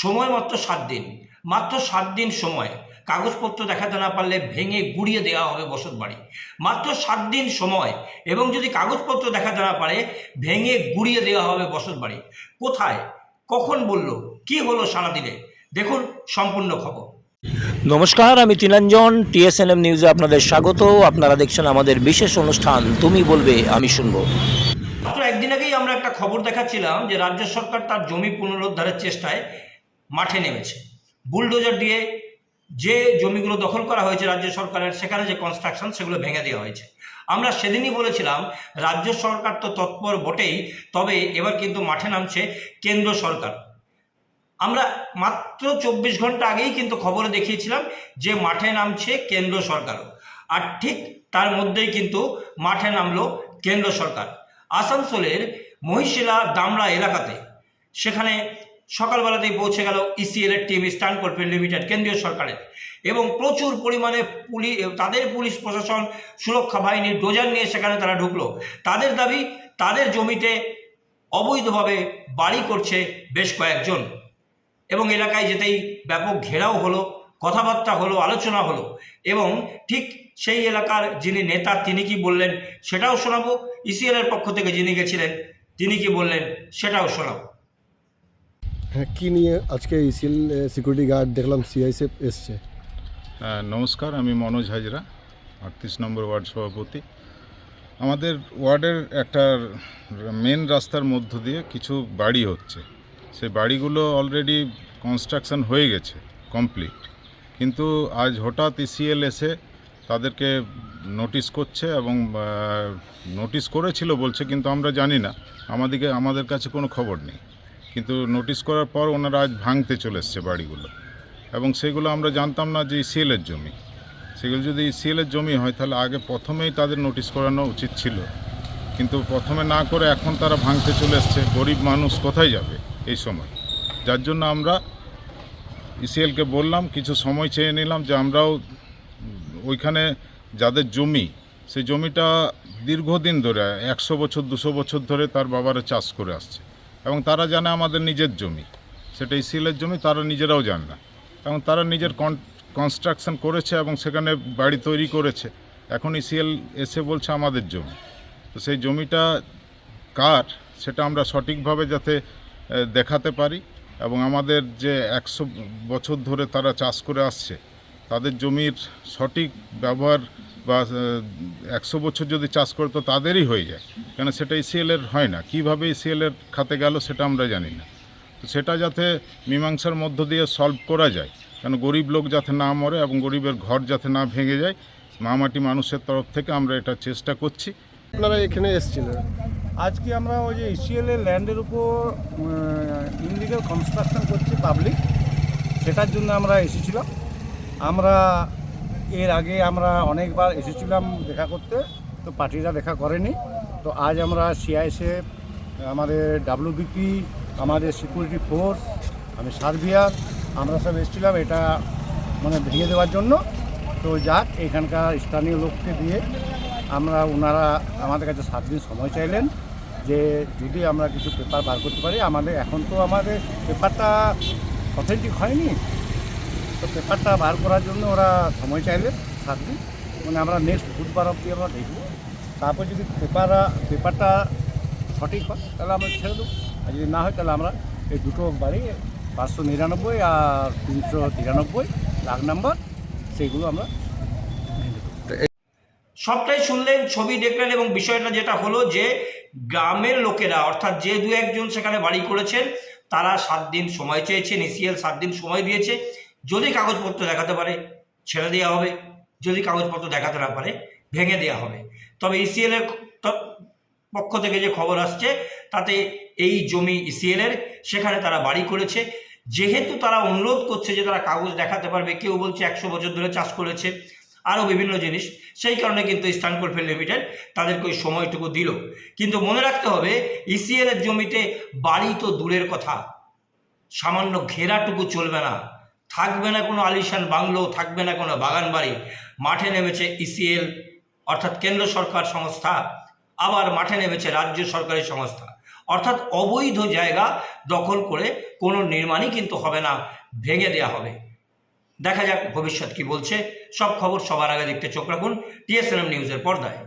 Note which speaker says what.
Speaker 1: সময় মাত্র সাত দিন। মাত্র সাত দিন সময়। কাগজপত্র দেখাতে না পারলে ভেঙে গুড়িয়ে দেওয়া হবে বসত বাড়ি। মাত্র সাত দিন সময় এবং যদি কাগজপত্র দেখাতে না পারে ভেঙে গুড়িয়ে দেওয়া হবে বসত বাড়ি। কোথায়? কখন বলল? কি হলো সারা দিনে? দেখুন সম্পূর্ণ খবর।
Speaker 2: নমস্কার আমি তিনাঞ্জন টিএসএনএম নিউজে আপনাদের স্বাগত। আপনারা দেখছেন আমাদের বিশেষ অনুষ্ঠান তুমি বলবে আমি শুনব।
Speaker 1: মাত্র একদিন আগেই আমরা একটা খবর দেখাচ্ছিলাম যে রাজ্য সরকার তার জমি পুনরুদ্ধারের চেষ্টায় মাঠে নেমেছে। বুলডোজার দিয়ে যে জমিগুলো দখল করা হয়েছে রাজ্য সরকারের, সেখানে যে কনস্ট্রাকশন সেগুলো ভেঙে দেওয়া হয়েছে। আমরা সেদিনই বলেছিলাম, রাজ্য সরকার তো তৎপর বটেই, তবে এবার কিন্তু মাঠে নামছে কেন্দ্র সরকার। আমরা মাত্র চব্বিশ ঘণ্টা আগেই কিন্তু খবরে দেখিয়েছিলাম যে মাঠে নামছে কেন্দ্র সরকারও আর ঠিক তার মধ্যেই কিন্তু মাঠে নামলো কেন্দ্র সরকার। আসানসোলের মহিশিলা দামড়া এলাকাতে, সেখানে সকালবেলাতেই পৌঁছে গেল ইসিএল এর টিম স্ট্যান্ড কর্পোরেট লিমিটেড কেন্দ্রীয় সরকারের। এবং প্রচুর পরিমাণে পুলিশ তাদের পুলিশ প্রশাসন, সুরক্ষা বাহিনীর ডোজার নিয়ে সেখানে তারা ঢুকলো। তাদের দাবি, তাদের জমিতে অবৈধভাবে বাড়ি করছে বেশ কয়েকজন। এবং এলাকায় যেতেই ব্যাপক ঘেরাও হলো, কথাবার্তা হলো, আলোচনা হলো। এবং ঠিক সেই এলাকার যিনি নেতা, তিনি কি বললেন সেটাও শোনাবো। ইসিএল এর পক্ষ থেকে যিনি গেছিলেন, তিনি কি বললেন সেটাও শোনাবো।
Speaker 3: হ্যাঁ কী নিয়ে আজকে ইসিএল সিকিউরিটি গার্ড দেখলাম সিআইসএফ এসছে।
Speaker 4: হ্যাঁ, নমস্কার আমি মনোজ হাজরা আটত্রিশ নম্বর ওয়ার্ড সভাপতি। আমাদের ওয়ার্ডের একটা মেন রাস্তার মধ্য দিয়ে কিছু বাড়ি হচ্ছে। সেই বাড়িগুলো অলরেডি কনস্ট্রাকশন হয়ে গেছে কমপ্লিট কিন্তু আজ হঠাৎ ইসিএল এসে তাদেরকে নোটিশ করছে এবং নোটিশ করেছিল বলছে কিন্তু আমরা জানি না। আমাদেরকে আমাদের কাছে কোনো খবর নেই। কিন্তু নোটিশ করার পর ওনারা আজ ভাঙতে চলে এসছে বাড়িগুলো। এবং সেগুলো আমরা জানতাম না যে ইসিএলের জমি। সেগুলো যদি ইসিএলের জমি হয়, তাহলে আগে প্রথমেই তাদের নোটিশ করানো উচিত ছিল। কিন্তু প্রথমে না করে এখন তারা ভাঙতে চলে এসছে। গরিব মানুষ কোথায় যাবে এই সময়? যার জন্য আমরা ইসিএলকে বললাম, কিছু সময় চেয়ে নিলাম যে আমরাও ওইখানে যাদের জমি, সেই জমিটা দীর্ঘদিন ধরে, একশো বছর, দুশো বছর ধরে তার বাবারা চাষ করে আসছে। এবং তারা জানে আমাদের নিজের জমি। সেটা ইসিএলের জমি, তারা নিজেরাও জানে না। এবং তারা নিজের কনস্ট্রাকশন করেছে এবং সেখানে বাড়ি তৈরি করেছে। এখন ইসিএল এসে বলছে আমাদের জমি। তো সেই জমিটা কার, সেটা আমরা সঠিকভাবে যাতে দেখাতে পারি এবং আমাদের যে একশো বছর ধরে তারা চাষ করে আসছে, তাদের জমির সঠিক ব্যবহার বা একশো বছর যদি চাষ করে তো তাদেরই হয়ে যায়। কেন সেটা ইসিএলের হয় না। কীভাবে ইসিএলের খাতে গেল সেটা আমরা জানি না। তো সেটা যাতে মীমাংসার মধ্য দিয়ে সলভ করা যায়। কেন গরিব লোক যাতে না মরে এবং গরিবের ঘর যাতে না ভেঙে যায়, মামাটি মানুষের তরফ থেকে আমরা এটা চেষ্টা করছি।
Speaker 3: আপনারা এখানে এসছিলেন।
Speaker 5: আজকে আমরা ওই যে ইসিএল এর ল্যান্ডের উপর ইনলিগাল কনস্ট্রাকশন করছে পাবলিক সেটার জন্য আমরা এসেছিলাম। আমরা এর আগে আমরা অনেকবার এসেছিলাম দেখা করতে, তো পার্টিরা দেখা করেনি। তো আজ আমরা সিআইএসএফ আমাদের ডাব্লিউবিপি, আমাদের সিকিউরিটি ফোর্স, আমি সার্ভিয়ার আমরা সব এসেছিলাম এটা মানে ভেঙে দেওয়ার জন্য। তো যাক, এখানকার স্থানীয় লোককে দিয়ে আমরা ওনারা আমাদের কাছে সাত দিন সময় চাইলেন যে যদি আমরা কিছু পেপার বার করতে পারি, আমাদের এখন তো আমাদের পেপারটা অথেন্টিক হয়নি। তো পেপারটা বার করার জন্য ওরা সময় চাইলেন সাত দিন। মানে আমরা নেক্সট বুধবার অব্দি আমরা দেখব। তারপর যদি পেপার পেপারটা সঠিক হয়, তাহলে আমরা ছেড়ে দেবো। আর যদি না হয়, তাহলে আমরা এই দুটো বাড়ি, পাঁচশো নিরানব্বই আর তিনশো তিরানব্বই লাখ নাম্বার, সেইগুলো আমরা
Speaker 1: সবটাই শুনলেন, ছবি দেখলেন এবং বিষয়টা যেটা হলো যে গ্রামের লোকেরা, অর্থাৎ যে দু একজন সেখানে বাড়ি করেছেন, তারা সাত দিন সময় চেয়েছেন ইসিএল সাত দিন সময় দিয়েছে। যদি কাগজপত্র দেখাতে পারে, ছেড়ে দেওয়া হবে। যদি কাগজপত্র দেখাতে না পারে, ভেঙে দেওয়া হবে। তবে ইসিএল এর পক্ষ থেকে যে খবর আসছে, তাতে এই জমি ইসিএল এর, সেখানে তারা বাড়ি করেছে। যেহেতু তারা অনুরোধ করছে যে তারা কাগজ দেখাতে পারবে, কেউ বলছে একশো বছর ধরে চাষ করেছে, আরও বিভিন্ন জিনিস, সেই কারণে কিন্তু ইস্টার্ন কোলফিল্ড লিমিটেড তাদেরকে ওই সময়টুকু দিল। কিন্তু মনে রাখতে হবে ইসিএল এর জমিতে বাড়ি তো দূরের কথা, সামান্য ঘেরাটুকু চলবে না। থাকবে না কোনো আলিশান বাংলো, থাকবে না কোনো বাগান বাড়ি মাঠে নেমেছে ইসিএল, অর্থাৎ কেন্দ্র সরকার সংস্থা, আবার মাঠে নেমেছে রাজ্য সরকারি সংস্থা। অর্থাৎ অবৈধ জায়গা দখল করে কোনো নির্মাণই কিন্তু হবে না, ভেঙে দেওয়া হবে। দেখা যাক ভবিষ্যৎ কি বলছে। সব খবর সবার আগে দেখতে চোখ রাখুন, টিএসএনএম নিউজের পর্দায়।